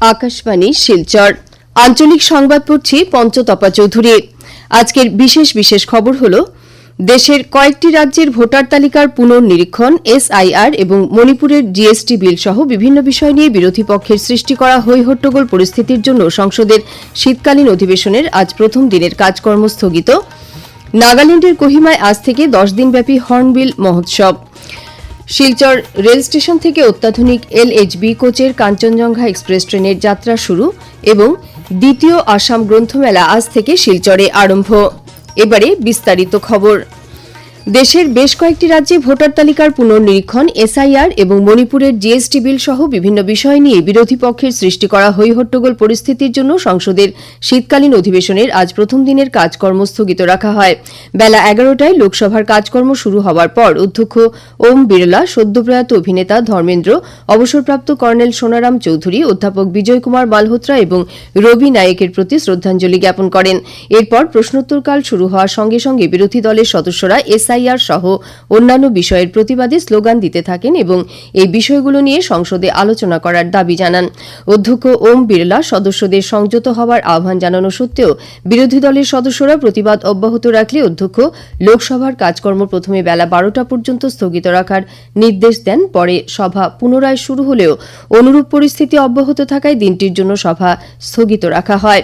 আকাশবাণী, শিলচর। আঞ্চলিক সংবাদ পড়ছি পঞ্চতপা চৌধুরী। আজকের বিশেষ বিশেষ খবর হল, দেশের কয়েকটি রাজ্যের ভোটার তালিকার পুনর্নিরীক্ষণ, এসআইআর এবং মণিপুরের জিএসটি বিল সহ বিভিন্ন বিষয় নিয়ে বিরোধী পক্ষের সৃষ্টি করা হৈহট্টগোল পরিস্থিতির জন্য সংসদের শীতকালীন অধিবেশনের আজ প্রথম দিনের কাজকর্ম স্থগিত। নাগাল্যান্ডের কোহিমায় আজ থেকে দশ দিনব্যাপী হর্নবিল মহোৎসব। শিলচর রেল স্টেশন থেকে অত্যাধুনিক এলএইচবি কোচের কাঞ্চনজঙ্ঘা এক্সপ্রেস ট্রেনের যাত্রা শুরু এবং দ্বিতীয় আসাম গ্রন্থমেলা আজ থেকে শিলচরে আরম্ভ। এবারে বিস্তারিত খবর। দেশের বেশ কয়েকটি রাজ্যে ভোটার তালিকার পুনর্নিরীক্ষণ, এসআইআর এবং মণিপুরের জিএসটি বিল সহ বিভিন্ন বিষয় নিয়ে বিরোধী পক্ষের সৃষ্টি করা হৈহট্টগোল পরিস্থিতির জন্য সংসদের শীতকালীন অধিবেশনের আজ প্রথম দিনের কাজকর্ম স্থগিত রাখা হয়। বেলা এগারোটায় লোকসভার কাজকর্ম শুরু হওয়ার পর অধ্যক্ষ ওম বিড়লা, সদ্যপ্রয়াত অভিনেতা ধর্মেন্দ্র, অবসরপ্রাপ্ত কর্নেল সোনারাম চৌধুরী, অধ্যাপক বিজয় কুমার মালহোত্রা এবং রবি নায়েকের প্রতি শ্রদ্ধাঞ্জলি জ্ঞাপন করেন। এরপর প্রশ্নোত্তরকাল শুরু হওয়ার সঙ্গে সঙ্গে বিরোধী দলের সদস্যরা এসআইআর সহ অন্যান্য বিষয়ের প্রতিবাদে স্লোগান দিতে থাকেন এবং এই বিষয়গুলো নিয়ে সংসদে আলোচনা করার দাবি জানান। অধ্যক্ষ ওম বিড়লা সদস্যদের সংযত হওয়ার আহ্বান জানানো সত্ত্বেও বিরোধী দলের সদস্যরা প্রতিবাদ অব্যাহত রাখলে অধ্যক্ষ লোকসভার কাজকর্ম প্রথমে বেলা বারোটা পর্যন্ত স্থগিত রাখার নির্দেশ দেন। পরে সভা পুনরায় শুরু হলেও অনুরূপ পরিস্থিতি অব্যাহত থাকায় দিনটির জন্য সভা স্থগিত রাখা হয়।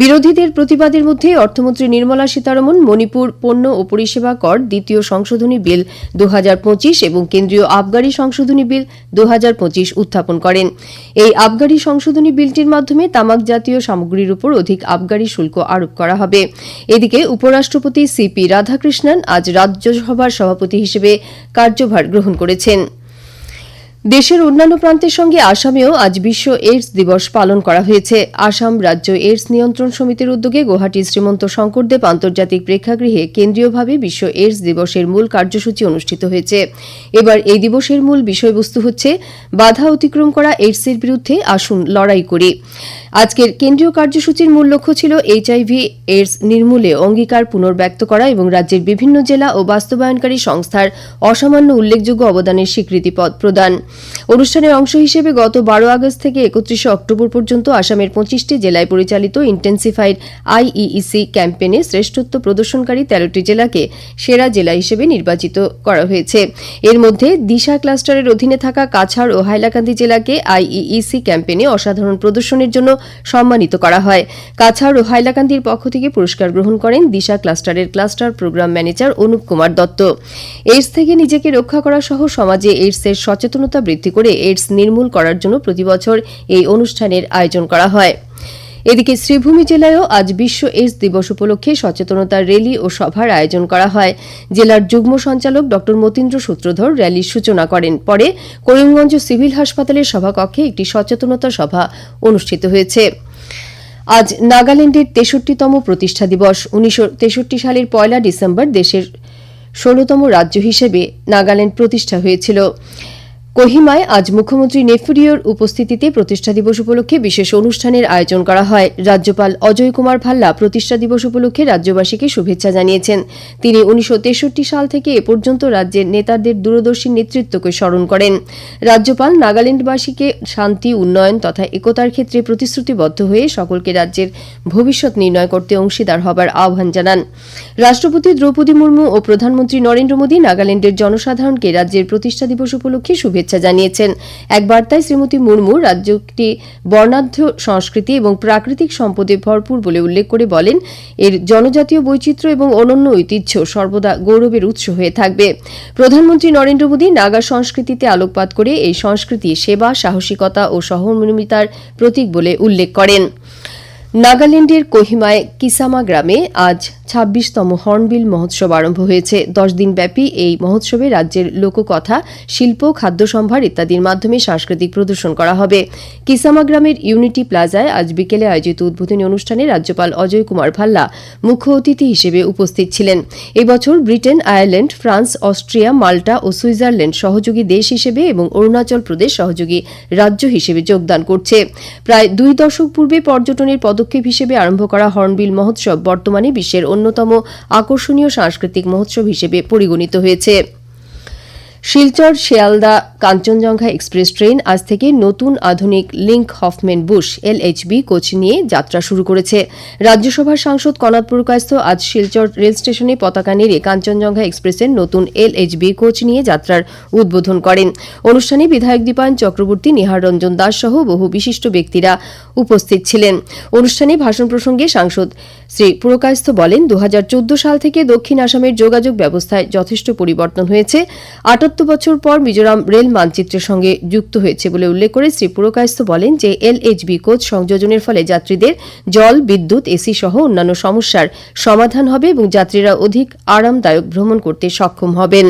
বিরোধীদের প্রতিবাদের মধ্যে অর্থমন্ত্রী নির্মলা সীতারমন, মণিপুর পণ্য ও পরিষেবা কর, দ্বিতীয় সংশোধনী বিল দু হাজার পঁচিশ এবং কেন্দ্রীয় আবগারি সংশোধনী বিল দু হাজার পঁচিশ উত্থাপন করেন। এই আবগারি সংশোধনী বিলটির মাধ্যমে তামাক জাতীয় সামগ্রীর উপর অধিক আবগারি শুল্ক আরোপ করা হবে। এদিকে উপরাষ্ট্রপতি সিপি রাধাকৃষ্ণন আজ রাজ্যসভার সভাপতি হিসেবে কার্যভার গ্রহণ করেছেন। দেশের অন্যান্য প্রান্তের সঙ্গে আসামেও আজ বিশ্ব এইডস দিবস পালন করা হয়েছে। আসাম রাজ্য এইডস নিয়ন্ত্রণ সমিতির উদ্যোগে গুয়াহাটি শ্রীমন্ত শঙ্করদেব আন্তর্জাতিক প্রেক্ষাগৃহে কেন্দ্রীয়ভাবে বিশ্ব এইডস দিবসের মূল কার্যসূচি অনুষ্ঠিত হয়েছে। এবার এই দিবসের মূল বিষয়বস্তু হচ্ছে, বাধা অতিক্রম করা এইডসের বিরুদ্ধে আসুন লড়াই করি। আজকের কেন্দ্রীয় কার্যসূচির মূল লক্ষ্য ছিল এইচআইভি এইডস নির্মূলে অঙ্গীকার পুনর্ব্যক্ত করা এবং রাজ্যের বিভিন্ন জেলা ও বাস্তবায়নকারী সংস্থার অসামান্য উল্লেখযোগ্য অবদানের স্বীকৃতিপদ প্রদান। অনুষ্ঠানের অংশ হিসেবে গত বারো আগস্ট থেকে একত্রিশে অক্টোবর পর্যন্ত আসামের পঁচিশটি জেলায় পরিচালিত ইন্টেন্সিফাইড আইইইসি ক্যাম্পেনে শ্রেষ্ঠত্ব প্রদর্শনকারী তেরোটি জেলাকে সেরা জেলা হিসেবে নির্বাচিত করা হয়েছে। এর মধ্যে দিশা ক্লাস্টারের অধীনে থাকা কাছাড় ও হাইলাকান্দি জেলাকে আইইইসি ক্যাম্পেনে অসাধারণ প্রদর্শনের জন্য সম্মানিত করা হয়। কাছাড় ও হাইলাকান্দির পক্ষ থেকে পুরস্কার গ্রহণ করেন Disha ক্লাস্টারের cluster program manager Anup Kumar Dutta. AIDS থেকে নিজেকে রক্ষা করা সহ সমাজে এইডসের সচেতনতা বৃদ্ধি করে এইডস নির্মূল করার জন্য প্রতিবছর এই অনুষ্ঠানের আয়োজন করা হয়। এদিকে শ্রীভূমি জেলায়ও আজ বিশ্ব এইডস দিবস উপলক্ষে সচেতনতা র্যালি ও সভার আয়োজন করা হয়। জেলার যুগ্ম সঞ্চালক ড মতীন্দ্র সূত্রধর র্যালির সূচনা করেন। পরে করিমগঞ্জ সিভিল হাসপাতালের সভাকক্ষে একটি সচেতনতা সভা অনুষ্ঠিত হয়েছে। আজ নাগাল্যান্ডের তেষট্টিতম প্রতিষ্ঠা দিবস। উনিশশো তেষট্টি সালের পয়লা ডিসেম্বর দেশের ষোলতম রাজ্য হিসেবে নাগাল্যান্ড প্রতিষ্ঠা হয়েছিল। কোহিমায় আজ মুখ্যমন্ত্রী নেফুরিওর উপস্থিতিতে প্রতিষ্ঠা দিবস উপলক্ষে বিশেষ অনুষ্ঠানের আয়োজন করা হয়। রাজ্যপাল অজয় কুমার ভাল্লা প্রতিষ্ঠা দিবস উপলক্ষে রাজ্যবাসীকে শুভেচ্ছা জানিয়েছেন। তিনি উনিশশো তেষট্টি সাল থেকে এ পর্যন্ত রাজ্যের নেতাদের দূরদর্শী নেতৃত্বকে স্মরণ করেন। রাজ্যপাল নাগাল্যান্ডবাসীকে শান্তি, উন্নয়ন তথা একতার ক্ষেত্রে প্রতিশ্রুতিবদ্ধ হয়ে সকলকে রাজ্যের ভবিষ্যৎ নির্ণয় করতে অংশীদার হবার আহ্বান জানান। রাষ্ট্রপতি দ্রৌপদী মুর্মু ও প্রধানমন্ত্রী নরেন্দ্র মোদী নাগাল্যান্ডের জনসাধারণকে রাজ্যের প্রতিষ্ঠা দিবস উপলক্ষে শুভেচ্ছা জানিয়েছেন। এক বার্তায় শ্রীমতী মুর্মু রাজ্যটি বর্ণাঢ্য সংস্কৃতি এবং প্রাকৃতিক সম্পদে ভরপুর বলে উল্লেখ করে বলেন, এর জনজাতীয় বৈচিত্র্য এবং অনন্য ঐতিহ্য সর্বদা গৌরবের উৎস হয়ে থাকবে। প্রধানমন্ত্রী নরেন্দ্র মোদী নাগা সংস্কৃতিতে আলোকপাত করে এই সংস্কৃতি সেবা, সাহসিকতা ও সহমর্মিতার প্রতীক বলে উল্লেখ করেন। নাগাল্যান্ডের কোহিমায় কিসামা গ্রামে আজ ছাব্বিশতম হর্নবিল মহোৎসব আরম্ভ হয়েছে। দশ দিনব্যাপী এই মহোৎসবে রাজ্যের লোককথা, শিল্প, খাদ্য সম্ভার ইত্যাদির মাধ্যমে সাংস্কৃতিক প্রদর্শন করা হবে। কিসামা গ্রামের ইউনিটি প্লাজায় আজ বিকেলে আয়োজিত উদ্বোধনী অনুষ্ঠানে রাজ্যপাল অজয় কুমার ভাল্লা মুখ্য অতিথি হিসেবে উপস্থিত ছিলেন। এবছর Britain, Ireland, France, Austria, Malta ও সুইজারল্যান্ড সহযোগী দেশ হিসেবে এবং অরুণাচল প্রদেশ সহযোগী রাজ্য হিসেবে যোগদান করছে। প্রায় দুই দশক পূর্বে পর্যটনের পদক্ষেপ হিসেবে আরম্ভ করা হর্নবিল মহোৎসব বর্তমানে বিশ্বের অন্যতম আকর্ষণীয় সাংস্কৃতিক মহোৎসব হিসেবে পরিগণিত হয়েছে। শিলচর, শিয়ালদা, কাঞ্চনজঙ্ঘা এক্সপ্রেস ট্রেন আজ থেকে নতুন আধুনিক Linke Hofmann Busch, LHB coach নিয়ে যাত্রা শুরু করেছে। রাজ্যসভার সাংসদ কনাদ পুরকায়স্থ আজ শিলচর রেল স্টেশনে পতাকা নেড়ে কাঞ্চনজঙ্ঘা এক্সপ্রেসের নতুন এলএইচবি কোচ নিয়ে যাত্রার উদ্বোধন করেন। অনুষ্ঠানে বিধায়ক দীপায়ন চক্রবর্তী, নিহার রঞ্জন দাস সহ বহু বিশিষ্ট ব্যক্তিরা উপস্থিত ছিলেন। অনুষ্ঠানে ভাষণ প্রসঙ্গে সাংসদ শ্রী পুরকায়স্থ বলেন দু হাজার চৌদ্দ সাল থেকে দক্ষিণ আসামের যোগাযোগ ব্যবস্থায় যথেষ্ট পরিবর্তন হয়েছে। আটাত্তর বছর পর মিজোরাম রেল মানচিত্রের সঙ্গে যুক্ত হয়েছে বলে উল্লেখ করে শ্রী পুরকায়স্থ বলেন যে এলএইচবি কোচ সংযোজনের ফলে যাত্রীদের জল, বিদ্যুৎ, এসি সহ অন্যান্য সমস্যার সমাধান হবে এবং যাত্রীরা অধিক আরামদায়ক ভ্রমণ করতে সক্ষম হবেন।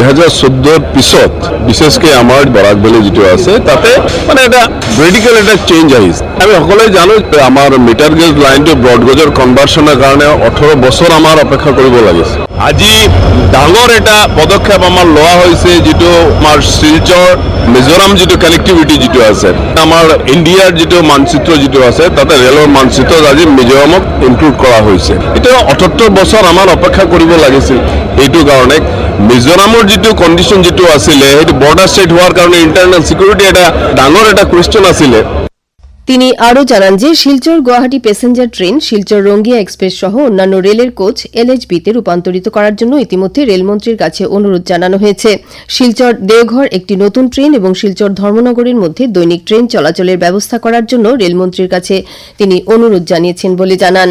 দুহেজাৰ চৈধ্যৰ পিছত, বিশেষকৈ আমাৰ বৰাক ভেলী যিটো আছে, তাতে মানে এটা ৰেডিকেল এটা চেঞ্জ আহিছে। আমি সকলোৱে জানো যে আমাৰ মিটাৰ গেজ লাইনটো ব্ৰডগেজৰ কনভাৰ্চনৰ কাৰণে ওঠৰ বছৰ আমাৰ অপেক্ষা কৰিব লাগিছে। আজি ডাঙৰ এটা পদক্ষেপ আমাৰ লোৱা হৈছে, যিটো আমাৰ শিলচৰ মিজোৰাম যিটো কানেক্টিভিটি যিটো আছে, আমাৰ ইণ্ডিয়াৰ যিটো মানচিত্ৰ যিটো আছে, তাতে ৰেলৰ মানচিত্ৰত আজি মিজোৰামক ইনক্লুড কৰা হৈছে। এতিয়া অঠসত্তৰ বছৰ আমাৰ অপেক্ষা কৰিব লাগিছিল। এইটো কাৰণে মিজোৰামৰ যিটো কণ্ডিশ্যন যিটো আছিলে সেইটো বৰ্ডাৰ ষ্টেট হোৱাৰ কাৰণে ইণ্টাৰনেল চিকিউৰিটি এটা ডাঙৰ এটা কুৱেশ্যন তিনি আরও জানান যে, Silchar Guwahati passenger train Silchar Rangiya express সহ অন্যান্য রেলের কোচ এলএইচবিতে রূপান্তরিত করার জন্য ইতিমধ্যে রেলমন্ত্রীর কাছে অনুরোধ জানানো হয়েছে। শিলচর দেওঘর একটি নতুন ট্রেন এবং শিলচর ধর্মনগরের মধ্যে দৈনিক ট্রেন চলাচলের ব্যবস্থা করার জন্য রেলমন্ত্রীর কাছে তিনি অনুরোধ জানিয়েছেন বলে জানান।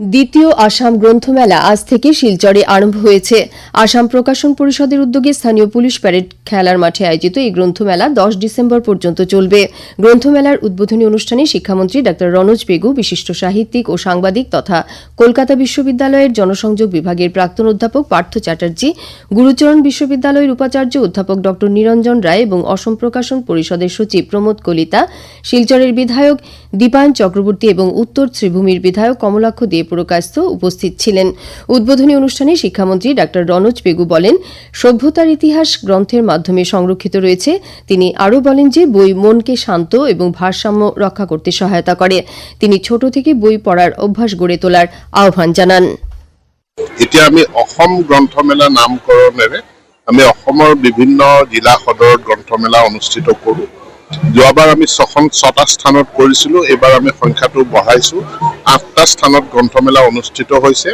দ্বিতীয় আসাম গ্রন্থমেলা আজ থেকে শিলচরে আরম্ভ হয়েছে। আসাম প্রকাশন পরিষদের উদ্যোগে স্থানীয় পুলিশ প্যারেড খেলার মাঠে আয়োজিত এই গ্রন্থমেলা দশ ডিসেম্বর পর্যন্ত চলবে। গ্রন্থমেলার উদ্বোধনী অনুষ্ঠানে শিক্ষামন্ত্রী ডা. রনোজ বেগু, বিশিষ্ট সাহিত্যিক ও সাংবাদিক তথা কলকাতা বিশ্ববিদ্যালয়ের জনসংযোগ বিভাগের প্রাক্তন অধ্যাপক পার্থ চ্যাটার্জি, গুরুচরণ বিশ্ববিদ্যালয়ের উপাচার্য অধ্যাপক ড. নিরঞ্জন রায় এবং অসম প্রকাশন পরিষদের সচিব প্রমোদ কলিতা, শিলচরের বিধায়ক দীপায়ন চক্রবর্তী এবং উত্তর ত্রিভূমির বিধায়ক কমলাক্ষ দে পুরকায়স্থ উপস্থিত ছিলেন। উদ্বোধনী অনুষ্ঠানে শিক্ষামন্ত্রী ডা রনোজ পেগু বলেন, সভ্যতার ইতিহাস গ্রন্থের মাধ্যমে সংরক্ষিত রয়েছে। তিনি আরও বলেন যে, বই মনকে শান্ত এবং ভারসাম্য রক্ষা করতে সহায়তা করে। তিনি ছোট থেকে বই পড়ার অভ্যাস গড়ে তোলার আহ্বান জানান। এতিয়া আমি অসম গ্ৰন্থমেলা নামকৰণেৰে আমি অসমৰ বিভিন্ন জিলা সদৰত গ্ৰন্থমেলা অনুষ্ঠিত কৰোঁ। যোৱাবাৰ আমি ছখন ছটা স্থানত কৰিছিলোঁ এইবাৰ আমি সংখ্যাটো বঢ়াইছোঁ। আঠটা স্থানত গ্ৰন্থমেলা অনুষ্ঠিত হৈছে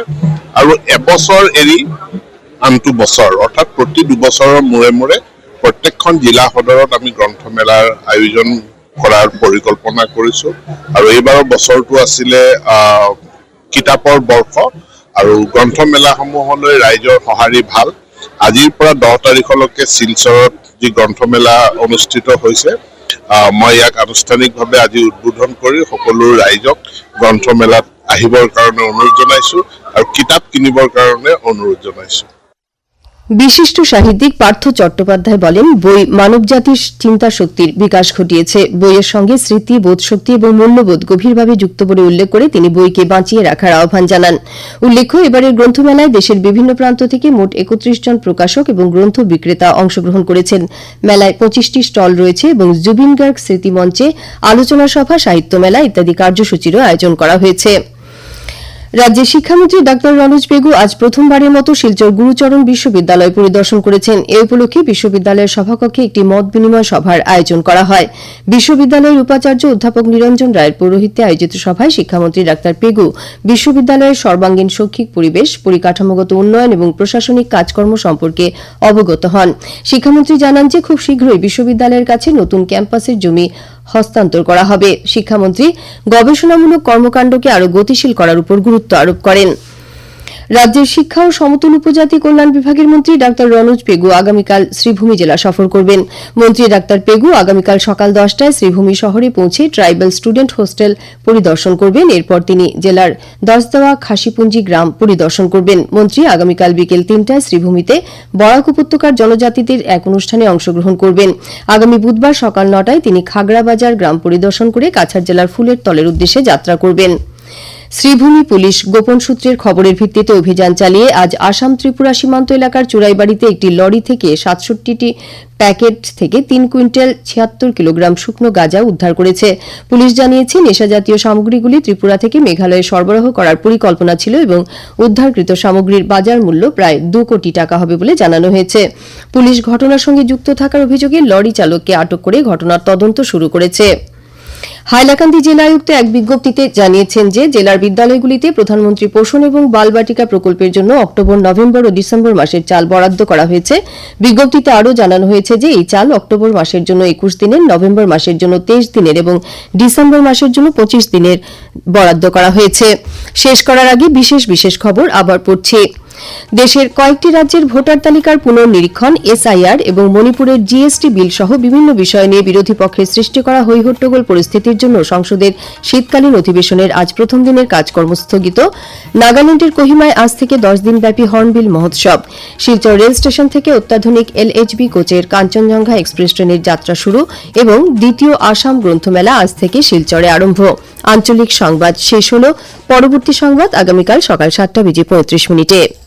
আৰু এবছৰ এৰি আনটো বছৰ অৰ্থাৎ প্ৰতি দুবছৰৰ মূৰে মূৰে প্ৰত্যেকখন জিলা সদৰত আমি গ্ৰন্থমেলাৰ আয়োজন কৰাৰ পৰিকল্পনা কৰিছোঁ। আৰু এইবাৰৰ বছৰটো আছিলে কিতাপৰ বৰ্ষ আৰু গ্ৰন্থমেলাসমূহলৈ ৰাইজৰ সঁহাৰি ভাল। আজিৰ পৰা দহ তাৰিখলৈকে শিলচৰত যি গ্ৰন্থমেলা অনুষ্ঠিত হৈছে মই ইয়াক আনুষ্ঠানিকভাৱে আজি উদ্বোধন কৰি সকলো ৰাইজক গ্ৰন্থমেলাত আহিবৰ কাৰণে অনুৰোধ জনাইছোঁ আৰু কিতাপ কিনিবৰ কাৰণে অনুৰোধ জনাইছোঁ। বিশিষ্ট সাহিত্যিক পার্থ চট্টোপাধ্যায় বলেন, বই মানবজাতির চিন্তা শক্তির বিকাশ ঘটিয়েছে। বইয়ের সঙ্গে স্মৃতি, বোধশক্তি এবং মূল্যবোধ গভীরভাবে যুক্ত বলে উল্লেখ করে তিনি বইকে বাঁচিয়ে রাখার আহ্বান জানান। উল্লেখ্য, এবারের গ্রন্থমেলায় দেশের বিভিন্ন প্রান্ত থেকে মোট একত্রিশ জন প্রকাশক এবং গ্রন্থ বিক্রেতা অংশগ্রহণ করেছেন। মেলায় পঁচিশটি স্টল রয়েছে এবং জুবিন গার্গ স্মৃতি মঞ্চে আলোচনা সভা, সাহিত্য মেলা ইত্যাদি কার্যসূচিরও আয়োজন করা হয়েছে। রাজ্যের শিক্ষামন্ত্রী ডাক্তার রনোজ পেগু আজ প্রথমবারের মতো শিলচর গুরুচরণ বিশ্ববিদ্যালয় পরিদর্শন করেছেন। এ উপলক্ষে বিশ্ববিদ্যালয়ের সভাকক্ষে একটি মত বিনিময় সভার আয়োজন করা হয়। বিশ্ববিদ্যালয়ের উপাচার্য অধ্যাপক নিরঞ্জন রায়ের পৌরোহিত্যে আয়োজিত সভায় শিক্ষামন্ত্রী ডাক্তার পেগু বিশ্ববিদ্যালয়ের সর্বাঙ্গীন শৈক্ষিক পরিবেশ, পরিকাঠামোগত উন্নয়ন এবং প্রশাসনিক কাজকর্ম সম্পর্কে অবগত হন। শিক্ষামন্ত্রী জানান যে, খুব শীঘ্রই বিশ্ববিদ্যালয়ের কাছে নতুন ক্যাম্পাসের জমি হস্তান্তর করা হবে। শিক্ষামন্ত্রী গবেষণামূলক কর্মকাণ্ডকে আরও গতিশীল করার উপর গুরুত্ব আরোপ করেন। রাজ্যের শিক্ষা ও সমতল উপজাতি কল্যাণ বিভাগের মন্ত্রী ডাক্তার রনোজ পেগু আগামীকাল শ্রীভূমি জেলা সফর করবেন। মন্ত্রী ডাক্তার পেগু আগামীকাল সকাল দশটায় শ্রীভূমি শহরে পৌঁছে ট্রাইবাল স্টুডেন্ট হোস্টেল পরিদর্শন করবেন। এরপর তিনি জেলার দশদাওয়া খাসিপুঞ্জি গ্রাম পরিদর্শন করবেন। মন্ত্রী আগামীকাল বিকেল তিনটায় শ্রীভূমিতে বরাক উপত্যকার জনজাতিদের এক অনুষ্ঠানে অংশগ্রহণ করবেন। আগামী বুধবার সকাল নটায় তিনি খাগড়াবাজার গ্রাম পরিদর্শন করে কাছাড় জেলার ফুলের তলের উদ্দেশ্যে যাত্রা করবেন। শ্রীভূমি পুলিশ গোপন সূত্রের খবরের ভিত্তিতে অভিযান চালিয়ে আজ আসাম ত্রিপুরা সীমান্ত এলাকার চুরাইবাড়িতে একটি লরি থেকে সাতষট্টিটি প্যাকেট থেকে তিন কুইন্টাল ছিয়াত্তর কিলোগ্রাম শুকনো গাঁজা উদ্ধার করেছে। পুলিশ জানিয়েছে নেশাজাতীয় সামগ্রীগুলি ত্রিপুরা থেকে মেঘালয়ে সরবরাহ করার পরিকল্পনা ছিল এবং উদ্ধারকৃত সামগ্রীর বাজার মূল্য প্রায় দু কোটি টাকা হবে বলে জানানো হয়েছে। পুলিশ ঘটনার সঙ্গে যুক্ত থাকার অভিযোগে লরি চালককে আটক করে ঘটনার তদন্ত শুরু করেছে। হাইলাকান্দি জেলা আয়ুক্ত এক বিজ্ঞপ্তিতে জানিয়েছেন যে জেলার বিদ্যালয়গুলিতে প্রধানমন্ত্রী পোষণ এবং বালবাটিকা প্রকল্পের জন্য অক্টোবর, নভেম্বর ও ডিসেম্বর মাসের চাল বরাদ্দ করা হয়েছে। বিজ্ঞপ্তিতে আরও জানানো হয়েছে যে এই চাল অক্টোবর মাসের জন্য একুশ দিনের, নভেম্বর মাসের জন্য তেইশ দিনের এবং ডিসেম্বর মাসের জন্য পঁচিশ দিনের বরাদ্দ করা হয়েছে। শেষ করার আগে বিশেষ বিশেষ খবর আবার পড়ছি। দেশের কয়েকটি রাজ্যের ভোটার তালিকার পুনর্নিরীক্ষণ, এসআইআর এবং মণিপুরের জিএসটি বিল সহ বিভিন্ন বিষয় নিয়ে বিরোধী পক্ষের সৃষ্টি করা হৈহট্টগোল পরিস্থিতির জন্য সংসদের শীতকালীন অধিবেশনের আজ প্রথম দিনের কাজকর্ম স্থগিত। নাগাল্যান্ডের কোহিমায় আজ থেকে দশ দিনব্যাপী হর্নবিল মহোৎসব। শিলচর রেল স্টেশন থেকে অত্যাধুনিক এলএইচবি কোচের কাঞ্চনজঙ্ঘা এক্সপ্রেস ট্রেনের যাত্রা শুরু এবং দ্বিতীয় আসাম গ্রন্থমেলা আজ থেকে শিলচরে আরম্ভ। আঞ্চলিক সংবাদ শেষ হল। পরবর্তী সংবাদ আগামীকাল সকাল সাতটা বেজে পঁয়ত্রিশ মিনিটে।